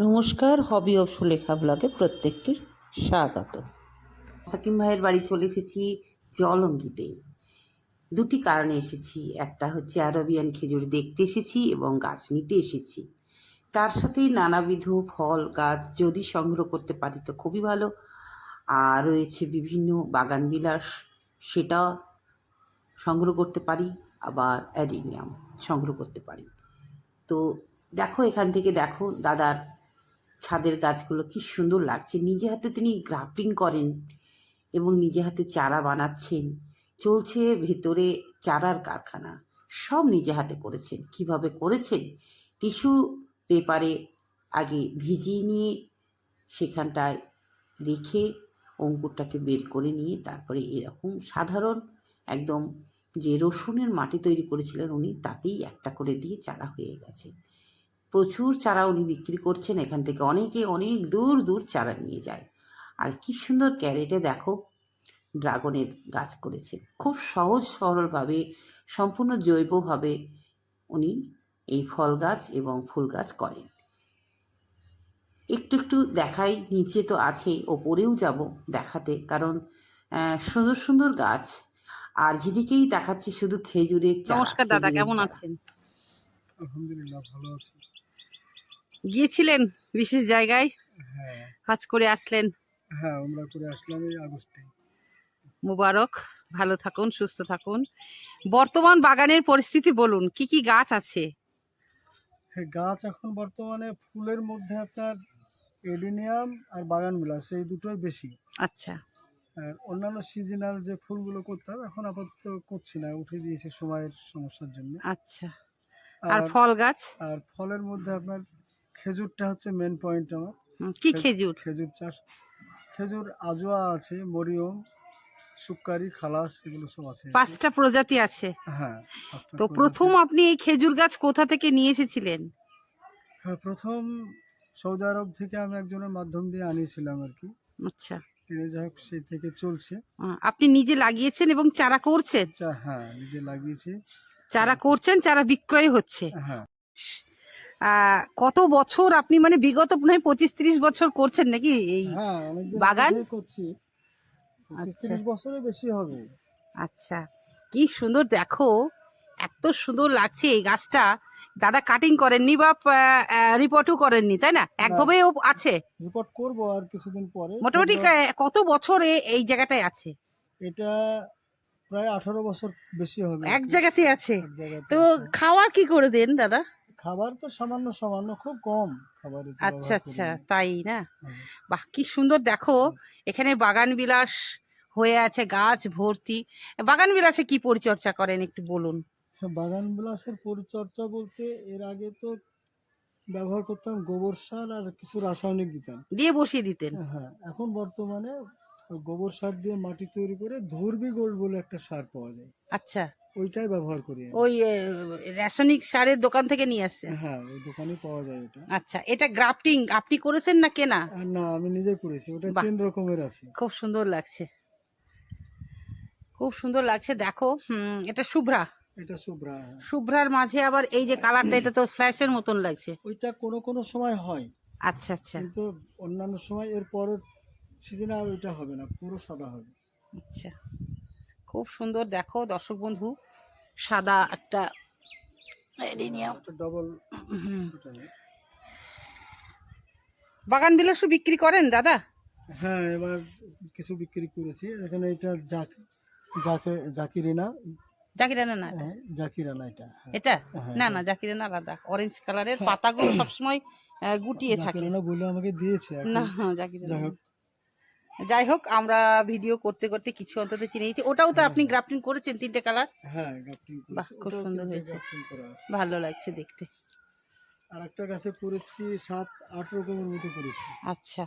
নমস্কার, হবি অফ সুলেখা ব্লগে প্রত্যেককে স্বাগত। সাকিম ভাইয়ের বাড়ি চলে এসেছি জলঙ্গিতে। দুটি কারণে এসেছি। একটা হচ্ছে আরবিয়ান খেজুর দেখতে এসেছি এবং গাছ নিতে এসেছি। তার সাথেই নানাবিধ ফল, গাছ যদি সংগ্রহ করতে পারি তো খুবই ভালো। আর রয়েছে বিভিন্ন বাগান বিলাস, সেটা সংগ্রহ করতে পারি, আবার অ্যাডিনিয়াম সংগ্রহ করতে পারি। তো দেখো, এখান থেকে দেখো, দাদার ছাদের গাছগুলো কি সুন্দর লাগছে। নিজে হাতে তিনি গ্রাফটিং করেন এবং নিজে হাতে চারা বানাচ্ছেন। চলছে ভেতরে চারার কারখানা। সব নিজে হাতে করেছেন। কীভাবে করেছেন? টিস্যু পেপারে আগে ভিজিয়ে নিয়ে সেখানটায় রেখে অঙ্কুরটাকে বের করে নিয়ে তারপরে এরকম সাধারণ একদম যে রসুনের মাটি তৈরি করেছিলেন উনি, তাতেই একটা করে দিয়ে চারা হয়ে গেছে। প্রচুর চারা উনি বিক্রি করছেন এখান থেকে। অনেকে অনেক দূর দূর চারা নিয়ে যায়। আর কি সুন্দর ক্যারেটে দেখো ড্রাগনের গাছ করেছেন খুব সহজ সরলভাবে সম্পূর্ণ জৈবভাবে উনি এই ফল গাছ এবং ফুল গাছ করেন। একটু একটু দেখাই নিচে তো আছেই ওপরেও যাব দেখাতে কারণ আহ, সুন্দর সুন্দর গাছ। আর যেদিকেই দেখাচ্ছে শুধু খেজুরের নমস্কার দাদা কেমন আছেন? আলহামদুলিল্লাহ ভালো আছি। গিয়েছিলেন বিশেষ জায়গায়? হ্যাঁ। কাজ করে আসলেন? হ্যাঁ আমরা করে আসলাম এই আগস্টে। মুবারক ভালো থাকুন সুস্থ থাকুন। বর্তমান বাগানের পরিস্থিতি বলুন কি কি গাছ আছে? হ্যাঁ গাছ এখন বর্তমানে ফুলের মধ্যে আপনার এডিনিয়াম আর বাগান বিলাস এই দুটোই বেশি। আচ্ছা। আর অন্যান্য সিজনাল যে ফুলগুলো করতাম এখন আপাতত করছি না উঠে দিয়েছি সময়ের সমস্যার জন্য। আচ্ছা। আর ফল গাছ? আর ফলের মধ্যে আপনার খেজুরটা হচ্ছে মেন পয়েন্ট আমার। হুম, কি খেজুর? খেজুর চাষ। খেজুর আজোয়া আছে মরিয়ম সুক্কারি খালাস এগুলো সব আছে। পাঁচটা প্রজাতি আছে। হ্যাঁ তো প্রথম আপনি এই খেজুর গাছ কোথা থেকে নিয়ে এসেছিলেন? হ্যাঁ প্রথম সৌদি আরব থেকে আমি একজনের মাধ্যম দিয়ে আনিয়েছিলাম আর কি। আচ্ছা। এনে যাই হোক সেই থেকে চলছে। আপনি নিজে লাগিয়েছেন এবং চারা করছেন? হ্যাঁ নিজে লাগিয়েছি। চারা করছেন চারা বিক্রয় হচ্ছে। হ্যাঁ। কত বছর আপনি মানে বিগত পঁচিশ ত্রিশ বছর করছেন নাকি এই হ্যাঁ বাগান? করছি। আচ্ছা। বছরের বেশি হবে। আচ্ছা কি সুন্দর দেখো এত সুন্দর লাগছে এই গাছটা। দাদা কাটিং করেননি বা রিপোর্টও করেননি তাই না? একভাবেও আছে? রিপোর্ট করব আর কিছুদিন পরে। মোটামুটি কত বছর এই জায়গাটায় আছে? এটা প্রায় আঠারো বছর বেশি হবে। এক জায়গাতে আছে। তো। খাওয়ার কি করে দেন দাদা? খাবার তো সামান্য সামান্য খুব কম খাবার আচ্ছা আচ্ছা তাই না? হ্যাঁ। বাহ কি সুন্দর। দেখো এখানে বাগান বিলাস হয়ে আছে গাছ ভর্তি। বাগান বিলাসে কি পরিচর্যা করেন একটু বলুন? হ্যাঁ, বাগান বিলাসের পরিচর্যা বলতে এর আগে তো ব্যবহার করতাম গোবর সার আর কিছু রাসায়নিক দিতাম। দিয়ে বসিয়ে দিতেন। হ্যাঁ এখন বর্তমানে গোবর সার দিয়ে মাটি তৈরি করে ধর্বি গোল্ড বলে একটা সার পাওয়া যায়। আচ্ছা। ওইটাই ব্যবহার করি আমি। ওই এ, রাসায়নিক সারের দোকান থেকে নিয়ে আসছেন? হ্যাঁ ওই দোকানে পাওয়া যায় ওটা আচ্ছা এটা গ্রাফটিং আপনি করেছেন না কেনা? আর না আমি নিজে করেছি ওটা বাহ। তিন রকমের আছে। খুব সুন্দর লাগছে। খুব সুন্দর লাগছে দেখো হুম, এটা শুভ্রা। এটা শুভ্রা হ্যাঁ। শুভ্রার মাঝে আবার এই যে কালারটা এটা তো ফ্ল্যাশের মতন লাগছে। ওইটা কোনো কোনো সময় হয়। আচ্ছা আচ্ছা। কিন্তু অন্যান্য সময় এর পরের সিজনে আর ওইটা হবে না পুরো সাদা হবে। আচ্ছা। খুব সুন্দর দেখো দর্শক বন্ধু সাদা একটা ডবল বাগান বিলাসও বিক্রি করেন দাদা? হ্যাঁ এবার কিছু বিক্রি করেছি। এখানে এটা জাক জাকে জাকিরিনা জাকিরানা না জাকিরানা এটা। হ্যাঁ। এটা? হ্যাঁ, না হ্যাঁ। না জাকিরানা আলাদা। অরেঞ্জ কালারের পাতাগুলো সবসময় গুটিয়ে থাকে। জাকিরানা বলে আমাকে দিয়েছে। না জাকিরানা যাই হোক আমরা ভিডিও করতে করতে কিছু অন্তত চিনেছি ওটাও তো আপনি গ্রাফটিং করেছেন তিনটে কালার হ্যাঁ গ্রাফটিং বাহ, খুব সুন্দর হয়েছে। ভালো লাগছে দেখতে। আর একটা গাছে করেছি সাত আট রকমের মতো করেছি। আচ্ছা।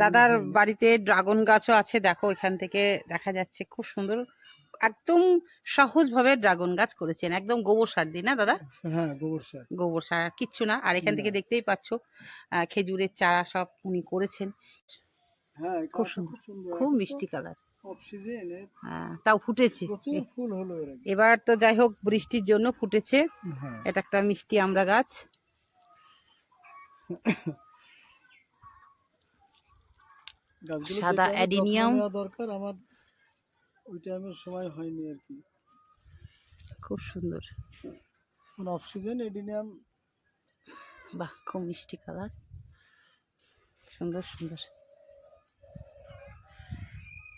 দাদার বাড়িতে ড্রাগন গাছও আছে দেখো এখান থেকে দেখা যাচ্ছে। খুব সুন্দর একদম সহজভাবে ড্রাগন গাছ করেছেন। একদম গোবর সার দিয়ে না দাদা? হ্যাঁ গোবর সার। গোবর সার কিচ্ছু না। আর এখান থেকে দেখতেই পাচ্ছ খেজুরের চারা সব উনি করেছেন। হ্যাঁ খুব সুন্দর, খুব মিষ্টি কালার। সিজনে তাও ফুটেছে। ফুল হলো এবার তো যাই হোক বৃষ্টির জন্য ফুটেছে। হ্যাঁ। এটা একটা মিষ্টি আমরা গাছ। সাদা অ্যাডিনিয়াম। দরকার আমার ওই টাইমে সময় হয়নি আর কি। খুব সুন্দর। এখন অক্সিজেন অ্যাডিনিয়াম। বাহ খুব মিষ্টি কালার। সুন্দর সুন্দর।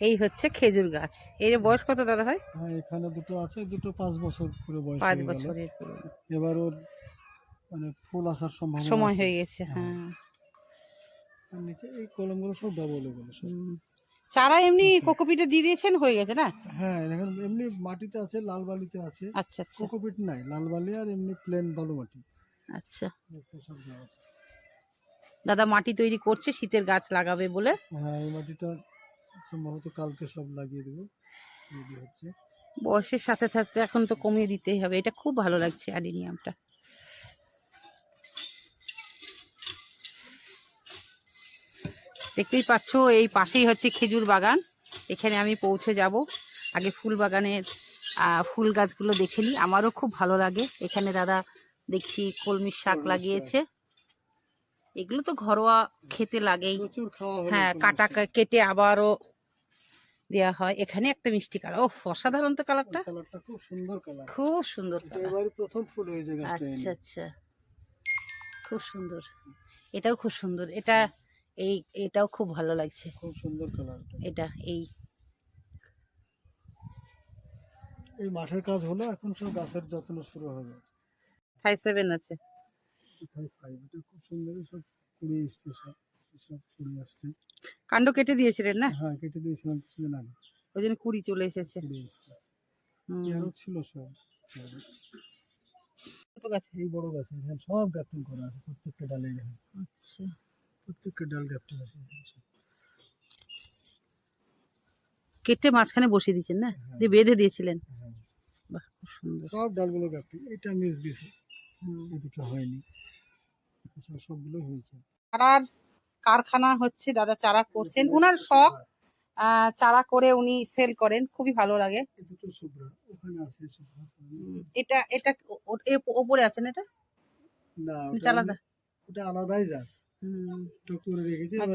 এই হচ্ছে খেজুর গাছ। এর বয়স কত দাদা ভাই? হ্যাঁ এখানে দুটো আছে দুটো পাঁচ বছর করে বয়স পাঁচ বছরের পুরনো এবার ওর মানে ফুল আসার সম্ভাবনা সময় হয়ে গেছে হ্যাঁ। হ্যাঁ। আর নিচে এই কলমগুলো সব ডাবল এগুলো সব। চারা এমনি কোকোপিটে দিয়ে দিয়েছেন? হয়ে গেছে না? হ্যাঁ দেখেন এমনি মাটিতে আছে লাল বালিতে আছে। আচ্ছা আচ্ছা। কোকোপিট নাই লাল বালি আর এমনি প্লেন বালু মাটি। আচ্ছা। সব দাদা মাটি তৈরি করছে শীতের গাছ লাগাবে বলে। হ্যাঁ এই মাটিটা সম্ভবত কালকে সব লাগিয়ে দেবো। রেডি হচ্ছে। বয়সের সাথে সাথে এখন তো কমিয়ে দিতেই হবে। এটা খুব ভালো লাগছে অ্যাডিনিয়ামটা। দেখতেই পাচ্ছ এই পাশেই হচ্ছে খেজুর বাগান। এখানে আমি পৌঁছে যাব। আগে ফুল বাগানের ফুল গাছগুলো দেখে নিই। আমারও খুব ভালো লাগে। এখানে দাদা দেখছি কলমির শাক লাগিয়েছে। এগুলো তো ঘরোয়া খেতে লাগেই। হ্যাঁ কাটা কেটে আবারও দেওয়া হয়। এখানে একটা মিষ্টি কালার ও অসাধারণ তো কালারটা কালারটা খুব সুন্দর কালার খুব সুন্দর কালার এবারে প্রথম ফুল হয়েছে গাছটা আচ্ছা আচ্ছা। খুব সুন্দর। এটাও খুব সুন্দর। এটা এই এটাও খুব ভালো লাগছে। খুব সুন্দর কালার এটা এই। এই মাঠের কাজ হলো এখন সব গাছের যত্ন শুরু হবে। ফাইভ সেভেন আছে। কোথায় পাই এটা খুব সুন্দর সব কুড়ি এসছে সব। সব কুড়ি আসছে। কাণ্ড কেটে দিয়েছিলেন না? হ্যাঁ কেটে দিয়েছিলাম কিছুদিন আগে। ওই জন্য কুড়ি চলে এসেছে। কুড়ি এসছে। আরও ছিল সব। ছোট গাছে। এই বড় গাছ এখানে সব গ্যাপটিং করা আছে প্রত্যেকটা ডালে আচ্ছা। প্রত্যেকটা ডাল গ্যাপটিং আছে এখানে সব। কেটে মাঝখানে বসিয়ে দিয়েছেন না? হ্যাঁ। যে বেঁধে দিয়েছিলেন? হ্যাঁ। বাহ খুব সুন্দর। সব ডালগুলো গ্যাপটিং এটা মিস গেছে হুম। এই দুটো হয়নি। এছাড়া সবগুলো হয়েছে। চারার কারখানা হচ্ছে দাদা চারা করছেন। ওনার শখ চারা করে উনি সেল করেন খুবই ভালো লাগে। এটা এটা ওপরে আছেন এটা? না আলাদা। ওটা আলাদাই জাত।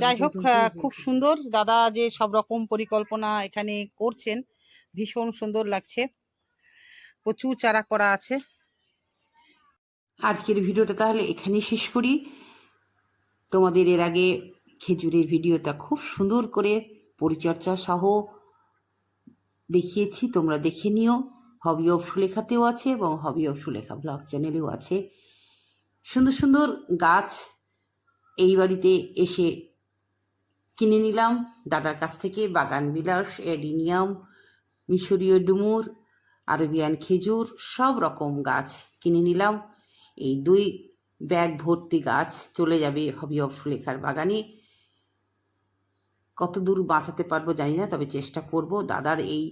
যাই হোক খুব সুন্দর। দাদা যে সব রকম পরিকল্পনা এখানে করছেন ভীষণ সুন্দর লাগছে। প্রচুর চারা করা আছে। আজকের ভিডিওটা তাহলে এখানেই শেষ করি। তোমাদের এর আগে খেজুরের ভিডিওটা খুব সুন্দর করে পরিচর্যা সহ দেখিয়েছি, তোমরা দেখে নিও। হবি অফ সুলেখাতেও আছে এবং হবি অফ সুলেখা ব্লগ চ্যানেলেও আছে। সুন্দর সুন্দর গাছ এই বাড়িতে এসে কিনে নিলাম। দাদার কাছ থেকে বাগান বিলাস এডিনিয়াম মিশরীয় ডুমুর, আরবিয়ান খেজুর, সব রকম গাছ কিনে নিলাম। এই দুই ব্যাগ ভর্তি গাছ চলে যাবে হবি অফ সুলেখার বাগানে। কত দূর বাঁচাতে পারব জানি না, তবে চেষ্টা করব। দাদার এই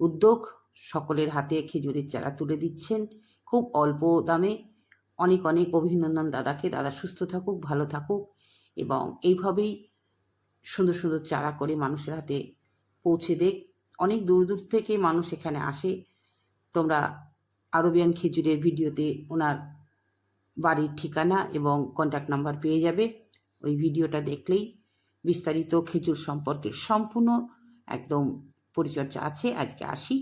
উদ্যোগ সকলের হাতে খেজুরের চারা তুলে দিচ্ছেন। খুব অল্প দামে অনেক অনেক অভিনন্দন দাদাকে। দাদা সুস্থ থাকুক, ভালো থাকুক এবং এইভাবেই সুন্দর সুন্দর চারা করে মানুষের হাতে পৌঁছে দেখ অনেক দূর দূর থেকে মানুষ এখানে আসে। তোমরা আরবিয়ান খেজুরের ভিডিওতে ওনার বাড়ির ঠিকানা এবং কন্ট্যাক্ট নাম্বার পেয়ে যাবে। ওই ভিডিওটা দেখলেই বিস্তারিত খেজুর সম্পর্কে সম্পূর্ণ একদম পরিচর্যা আছে। আজকে আসি